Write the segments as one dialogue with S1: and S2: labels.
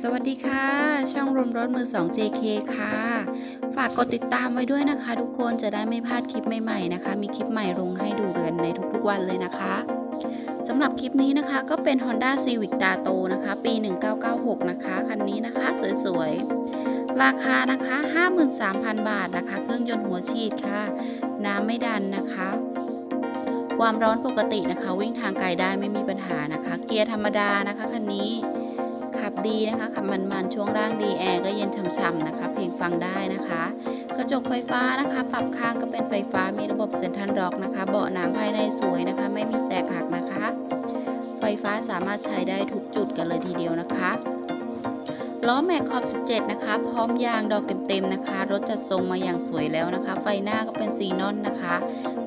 S1: สวัสดีค่ะ ช่องรวมรถมือ 2 JK ค่ะ ฝากกดติดตามไว้ด้วยนะคะ ทุกคนจะได้ไม่พลาดคลิปใหม่ๆนะคะ มีคลิปใหม่ลงให้ดูเรือนในทุกๆวันเลยนะคะสำหรับคลิปนี้นะคะก็เป็น Honda Civic Dato นะคะ ปี 1996 นะคะ คันนี้นะคะสวยๆ ราคานะคะ 53,000 บาทนะคะ เครื่องยนต์หัวฉีดค่ะ น้ำไม่ดันนะคะ ความร้อนปกตินะคะ วิ่งทางไกลได้ไม่มีปัญหานะคะ เกียร์ธรรมดานะคะคันนี้ ดีนะคะขับมันๆช่วงล่างดีแอร์ก็เย็นฉ่ำๆนะคะ เพลงฟังได้นะคะ กระจกไฟฟ้านะคะ ปรับข้างก็เป็นไฟฟ้ามีระบบเซ็นทรัลล็อกนะคะ เบาะหนังภายในสวยนะคะ ไม่มีแตกหักนะคะ ไฟฟ้าสามารถใช้ได้ทุกจุดกันเลยทีเดียวนะคะล้อแม็กขอบ 17 นะคะ พร้อมยางดอกเต็มๆนะคะ รถจัดทรงมาอย่างสวยแล้วนะคะ ไฟหน้าก็เป็นซีนอนนะคะ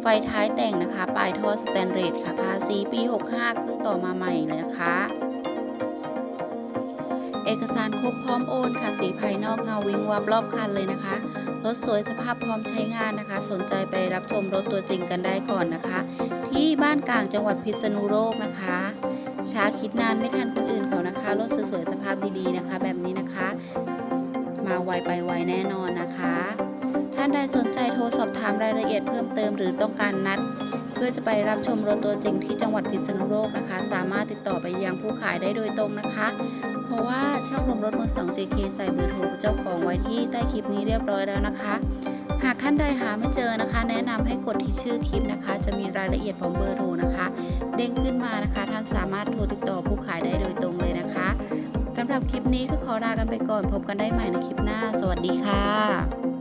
S1: ไฟท้ายแต่งนะคะ ปลายท่อสแตนเลสค่ะภาษีปี 65เพิ่งต่อมาใหม่เลยนะคะ เอกสารครบพร้อมโอนค่ะสีภายนอกเงาวิงวับรอบคันเลยนะคะ รถสวยสภาพพร้อมใช้งานนะคะ สนใจไปรับชมรถตัวจริงกันได้ก่อนนะคะ ที่บ้านกลางจังหวัดพิษณุโลกนะคะ ช้าคิดนานไม่ทันคนอื่นเขานะคะ รถสวยๆสภาพดีๆนะคะ แบบนี้นะคะ มาไวไปไวแน่นอนนะคะ ท่านใดสนใจโทรสอบถามรายละเอียดเพิ่มเติมหรือต้องการนัด เพื่อจะไปรับชมรถตัวจริงที่จังหวัดพิษณุโลกนะคะ สามารถติดต่อไปยังผู้ขายได้โดยตรงนะคะ เพราะว่าช่องรวมรถมือ2 JK ใส่เบอร์โทรเจ้าของไว้ที่ใต้คลิปนี้เรียบร้อยแล้วนะคะ หากท่านใดหาไม่เจอนะคะ แนะนำให้กดที่ชื่อคลิปนะคะ จะมีรายละเอียดพร้อมเบอร์โทรนะคะ เด้งขึ้นมานะคะ ท่านสามารถโทรติดต่อผู้ขายได้โดยตรงเลยนะคะสำหรับคลิปนี้ก็ขอลากันไปก่อน พบกันได้ใหม่ในคลิปหน้า สวัสดีค่ะ